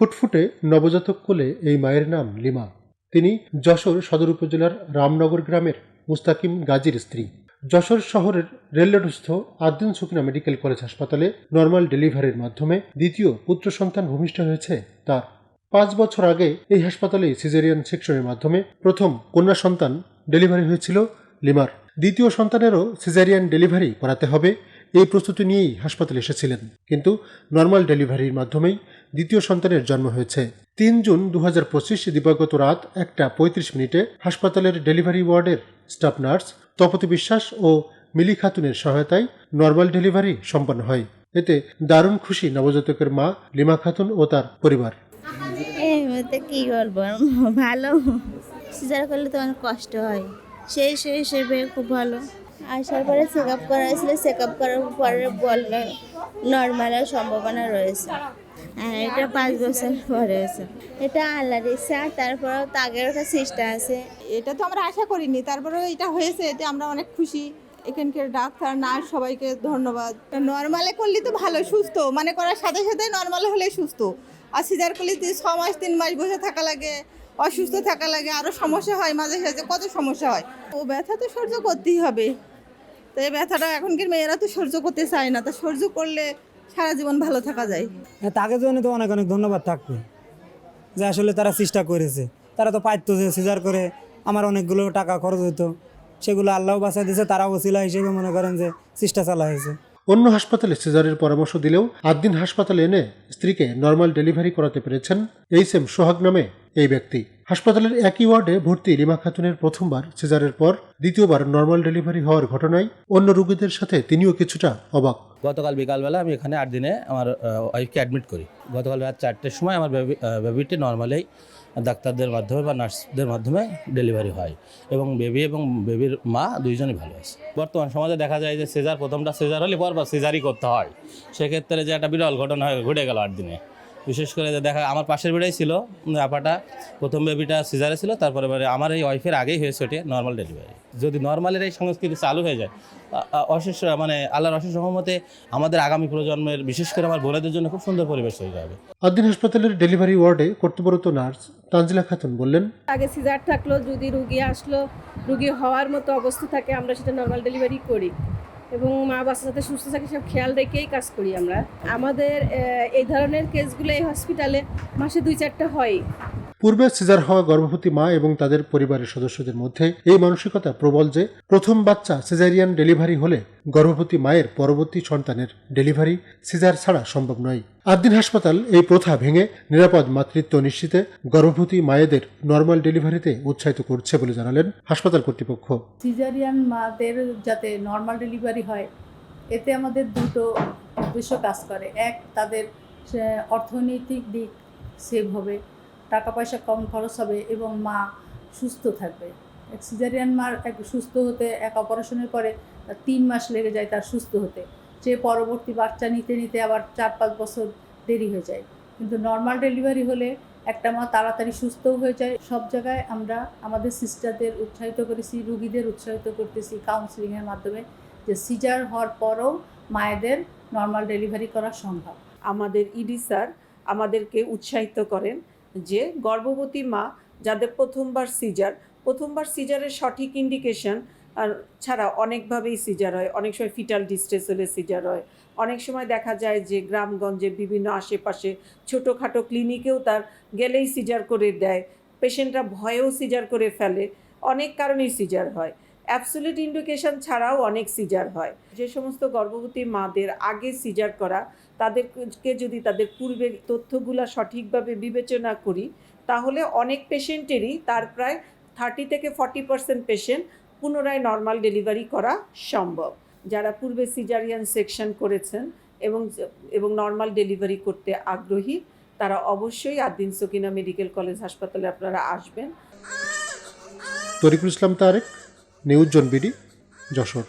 ফুটফুটে নবজাতক কোলে এই মায়ের নাম লিমা। তিনি যশোর সদর উপজেলার রামনগর গ্রামের মুস্তাকিম গাজীর স্ত্রী। যশোর শহরের রেলরোডস্থ আদ্দিন সুকিনা মেডিকেল কলেজ হাসপাতালে নর্মাল ডেলিভারির মাধ্যমে দ্বিতীয় পুত্র সন্তান ভূমিষ্ঠ হয়েছে তার। পাঁচ বছর আগে এই হাসপাতালে সিজারিয়ান সেকশনের মাধ্যমে প্রথম কন্যা সন্তান ডেলিভারি হয়েছিল লিমার। দ্বিতীয় সন্তানেরও সিজারিয়ান ডেলিভারি করাতে হবে, এই প্রস্তুতি নিয়েই হাসপাতালে এসেছিলেন। কিন্তু নর্মাল ডেলিভারির মাধ্যমেই দ্বিতীয় সন্তানের জন্ম হয়েছে। তিন জুন দু হাজার পঁচিশ দিবাগত রাত একটা পঁয়ত্রিশ মিনিটে হাসপাতালের ডেলিভারি ওয়ার্ডের স্টাফ নার্স তপতি বিশ্বাস ও মিলি খাতুনের সহায়তায় নর্মাল ডেলিভারি সম্পন্ন হয়। এতে দারুণ খুশি নবজাতকের মা, লিমা খাতুন ও তার পরিবার। কী বলব? ভালো। সিজার করলে তো অনেক কষ্ট হয়। সেই সেই হিসেবে খুব ভালো। আসার পরে চেক আপ করা হয়েছিল। চেক আপ করার পরে বলল সম্ভাবনা রয়েছে। আর এটা পাঁচ বছর পরে হয়েছে এটা আল্লাহর ইচ্ছা তারপরেও তো আগের একটা চেষ্টা আছে। এটা তো আমরা আশা করিনি তারপরেও এটা হয়েছে এতে আমরা অনেক খুশি। এখানকার ডাক্তার নার্স সবাইকে ধন্যবাদ। নর্মালে করলে তো ভালো সুস্থ। মানে করার সাথে সাথে নর্মালে হলে সুস্থ। আর সিজার করলে ছ মাস তিন মাস বসে থাকা লাগে অসুস্থ থাকা লাগে। আরও সমস্যা হয় মাঝে সাঝে কত সমস্যা হয়। ও ব্যথা তো সহ্য করতেই হবে। তো এই ব্যথাটা এখনকার মেয়েরা তো সহ্য করতে চায় না। তা সহ্য করলে সারা জীবন ভালো থাকা যায়। হ্যাঁ তাকে জন্য তো অনেক অনেক ধন্যবাদ থাকবে। যে আসলে তারা চেষ্টা করেছে। তারা তো পাইতো যে সিজার করে আমার অনেকগুলো টাকা খরচ হতো সেগুলো আল্লাহ বাঁচা দিয়েছে তারা ওসিলা হিসেবে মনে করেন যে চেষ্টা চালা হয়েছে। অন্য হাসপাতালে সিজারের পরামর্শ দিলেও আদ্দিন হাসপাতালে এনে স্ত্রীকে নর্মাল ডেলিভারি করাতে পেরেছেন। এইচ এম সোহাগ নামে এই ব্যক্তি। হাসপাতালের একই ওয়ার্ডে ভর্তি লিমা খাতুনের প্রথমবার সিজারের পর দ্বিতীয়বার নর্মাল ডেলিভারি হওয়ার ঘটনায় অন্য রোগীদের সাথে তিনিও কিছুটা অবাক। গতকাল বিকালবেলা আমি এখানে আট দিনে আমার ওয়াইফকে অ্যাডমিট করি। গতকাল রাত চারটের সময় আমার বেবি বেবিটি নর্মালি ডাক্তারদের মাধ্যমে বা নার্সদের মাধ্যমে ডেলিভারি হয় এবং বেবি এবং বেবির মা দুইজনই ভালো আছে। বর্তমান সমাজে দেখা যায় যে সেজার, প্রথমটা সেজার হলে পরপর সেজারই করতে হয়। সেক্ষেত্রে যে একটা বিরল ঘটনা ঘটে গেল আট দিনে। বিশেষ করে যে দেখা আমার পাশের বেড়াই ছিল আপাটা। প্রথম বেবিটা সিজারে ছিল তারপরে আমার এই ওয়াইফের আগেই হয়েছে ওটি নর্মাল ডেলিভারি যদি নর্মালের এই সংস্কৃতি চালু হয়ে যায় অশেষ মানে আল্লাহর অশেষ সহমতে আমাদের আগামী প্রজন্মের বিশেষ করে আমার বোনেদের জন্য খুব সুন্দর পরিবেশ হয়ে যাবে আদ্দিন হাসপাতালের ডেলিভারি ওয়ার্ডে কর্তব্যরত নার্স তানজিলা খাতুন বললেন আগে সিজার থাকল যদি রুগী আসলো রুগী হওয়ার মতো অবস্থা থাকে আমরা সেটা নর্মাল ডেলিভারি করি। এবং মা বাচ্চা যাতে সুস্থ থাকে সব খেয়াল রেখেই কাজ করি আমরা। আমাদের এই ধরনের কেসগুলো এই হসপিটালে মাসে দুই চারটা হয়। পূর্বে সিজার হওয়া গর্ভবতী মা এবং তাদের পরিবারের সদস্যদের মধ্যে এই মানসিকতা প্রবল যে প্রথম বাচ্চা সিজারিয়ান ডেলিভারি হলে গর্ভবতী মায়ের পরবর্তী সন্তানের ডেলিভারি সিজার ছাড়া সম্ভব নয়। আদ্দিন হাসপাতাল এই প্রথা ভেঙে নিরাপদ মাতৃত্ব নিশ্চিতে গর্ভবতী মায়েদের নর্মাল ডেলিভারিতে উৎসাহিত করছে বলে জানালেন হাসপাতাল কর্তৃপক্ষ। সিজারিয়ান মাদের যাতে নর্মাল ডেলিভারি হয়, এতে আমাদের দুটো উদ্দেশ্য কাজ করে। এক, তাদের অর্থনৈতিক দিক সেভ হবে। টাকা পয়সা কম খরচ হবে এবং মা সুস্থ থাকবে। এক সিজারিয়ান মার এক সুস্থ হতে, এক অপারেশনের পরে তার তিন মাস লেগে যায় তার সুস্থ হতে। সে পরবর্তী বাচ্চা নিতে নিতে আবার চার পাঁচ বছর দেরি হয়ে যায়। কিন্তু নর্মাল ডেলিভারি হলে একটা মা তাড়াতাড়ি সুস্থও হয়ে যায়। সব জায়গায় আমরা আমাদের সিস্টারদের উৎসাহিত করেছি, রুগীদের উৎসাহিত করতেছি কাউন্সিলিংয়ের মাধ্যমে যে সিজার হওয়ার পরও মায়েদের নর্মাল ডেলিভারি করা সম্ভব। আমাদের ইডি স্যার আমাদেরকে উৎসাহিত করেন যে গর্ভবতী মা যাদের প্রথমবার সিজার প্রথমবার সিজারের সঠিক ইন্ডিকেশন ছাড়া অনেকভাবেই সিজার হয়। অনেক সময় ফিটাল ডিস্ট্রেস হলে সিজার হয়। অনেক সময় দেখা যায় যে গ্রামগঞ্জে বিভিন্ন আশেপাশে ছোটোখাটো ক্লিনিকেও তার গেলেই সিজার করে দেয়। পেশেন্টরা ভয়েও সিজার করে ফেলে। অনেক কারণেই সিজার হয়। অ্যাবসোলিউট ইন্ডিকেশন ছাড়াও অনেক সিজার হয়। যে সমস্ত গর্ভবতী মাদের আগে সিজার করা, তাদেরকে যদি তাদের পূর্বের তথ্যগুলো সঠিকভাবে বিবেচনা করি, তাহলে অনেক পেশেন্টেরই তার প্রায় থার্টি থেকে ফর্টি পার্সেন্ট পেশেন্ট পুনরায় নর্মাল ডেলিভারি করা সম্ভব। যারা পূর্বে সিজারিয়ান সেকশন করেছেন এবং এবং নর্মাল ডেলিভারি করতে আগ্রহী, তারা অবশ্যই আদ্দিন সকিনা মেডিকেল কলেজ হাসপাতালে আপনারা আসবেন। তরিকুল ইসলাম তারেক? নিউজ জন বিডি যশোর।